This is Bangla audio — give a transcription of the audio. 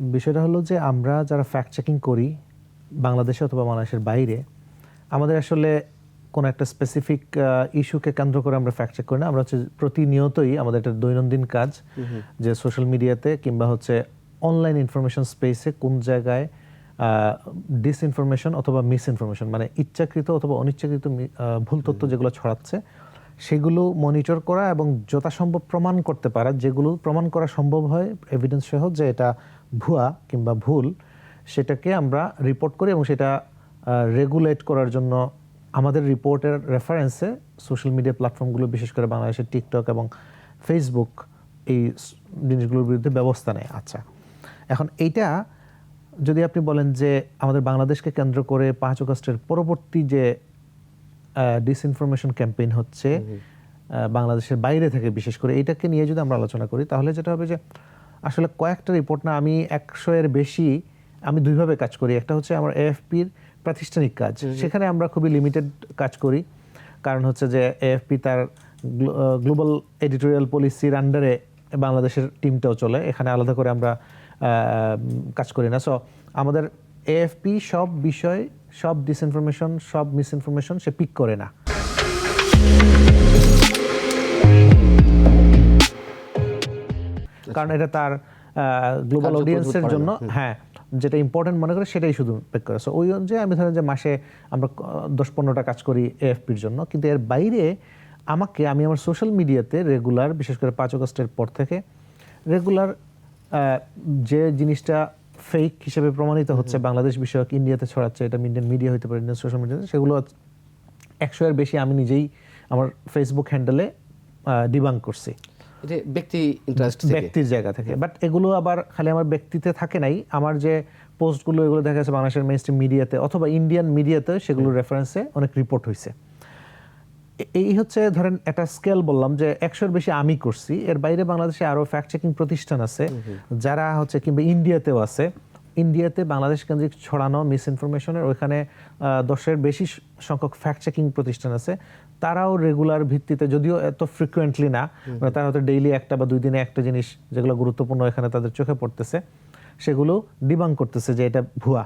বিষয়টা হলো যে আমরা যারা ফ্যাক্ট চেকিং করি বাংলাদেশে অথবা বাংলাদেশের বাইরে আমাদের আসলে কোনো একটা স্পেসিফিক ইস্যুকে কেন্দ্র করে আমরা ফ্যাক্ট চেক করি না। আমরা হচ্ছে প্রতিনিয়তই আমাদের একটা দৈনন্দিন কাজ যে সোশ্যাল মিডিয়াতে কিংবা হচ্ছে অনলাইন ইনফরমেশন স্পেসে কোন জায়গায় ডিসইনফরমেশন অথবা মিস ইনফরমেশন মানে ইচ্ছাকৃত অথবা অনিচ্ছাকৃত ভুল তথ্য যেগুলো ছড়াচ্ছে সেগুলো মনিটর করা এবং যথাসম্ভব প্রমাণ করতে পারা, যেগুলো প্রমাণ করা সম্ভব হয় এভিডেন্স সহ যে এটা ভুয়া কিংবা ভুল, সেটাকে আমরা রিপোর্ট করি এবং সেটা রেগুলেট করার জন্য আমাদের রিপোর্টের রেফারেন্সে সোশ্যাল মিডিয়া প্ল্যাটফর্মগুলো বিশেষ করে বাংলাদেশের টিকটক এবং ফেসবুক এই জিনিসগুলোর বিরুদ্ধে ব্যবস্থা নেয়। আচ্ছা এখন এইটা যদি আপনি বলেন যে আমাদের বাংলাদেশকে কেন্দ্র করে পাঁচ অগস্টের পরবর্তী যে ডিসইনফরমেশন ক্যাম্পেইন হচ্ছে বাংলাদেশের বাইরে থেকে বিশেষ করে এইটাকে নিয়ে যদি আমরা আলোচনা করি তাহলে যেটা হবে যে আসলে কয়েকটা রিপোর্ট না আমি একশো এর বেশি আমি দুইভাবে কাজ করি। একটা হচ্ছে আমার এএফপির প্রাতিষ্ঠানিক কাজ। সেখানে আমরা খুবই লিমিটেড কাজ করি। কারণ হচ্ছে যে এএফপি তার গ্লোবাল এডিটোরিয়াল পলিসির আন্ডারে বাংলাদেশের টিমটাও চলে। এখানে আলাদা করে আমরা কাজ করি না। সো আমাদের এএফপি সব বিষয় সব ডিসইনফরমেশন সব মিসইনফরমেশন সে পিক করে না। কারণ এটা তার গ্লোবাল অডিয়েন্সের জন্য হ্যাঁ যেটা ইম্পর্টেন্ট মনে করে সেটাই শুধু পিক করে। সো ওই অনুযায়ী আমি ধরেন যে মাসে আমরা দশ পনেরোটা কাজ করি এএফপির জন্য কিন্তু এর বাইরে আমাকে আমি আমার সোশ্যাল মিডিয়াতে রেগুলার বিশেষ করে পাঁচ আগস্টের পর থেকে রেগুলার যে জিনিসটা ফেক হিসেবে প্রমাণিত হচ্ছে বাংলাদেশ বিষয়ক ইন্ডিয়াতে ছড়াচ্ছে এটা ইন্ডিয়ান মিডিয়া হতে পারে ইন্ডিয়ান সোশ্যাল মিডিয়াতে সেগুলো একশো এর বেশি আমি নিজেই আমার ফেসবুক হ্যান্ডেলে ডিবাং করছি। ব্যক্তি ইন্টারেস্ট ব্যক্তির জায়গা থেকে। বাট এগুলো আবার খালি আমার ব্যক্তিতে থাকে নাই আমার যে পোস্টগুলো এগুলো দেখা যাচ্ছে বাংলাদেশের মেন মিডিয়াতে অথবা ইন্ডিয়ান মিডিয়াতে সেগুলোর রেফারেন্সে অনেক রিপোর্ট হয়েছে এই হচ্ছে ধরেন একটা স্কেল বললাম যে একশোর বেশি আমি করছি। এর বাইরে বাংলাদেশে আরও ফ্যাক্ট চেকিং প্রতিষ্ঠান আছে যারা হচ্ছে কিংবা ইন্ডিয়াতেও আছে। ইন্ডিয়াতে বাংলাদেশ কেন্দ্রিক ছড়ানো মিস ইনফরমেশনের ওইখানে দশের বেশি সংখ্যক ফ্যাক্ট চেকিং প্রতিষ্ঠান আছে। তারাও রেগুলার ভিত্তিতে যদিও এত ফ্রিকুয়েন্টলি না মানে তারা হয়তো ডেইলি একটা বা দুই দিনে একটা জিনিস যেগুলো গুরুত্বপূর্ণ এখানে তাদের চোখে পড়তেছে সেগুলো ডিবাং করতেছে যে এটা ভুয়া।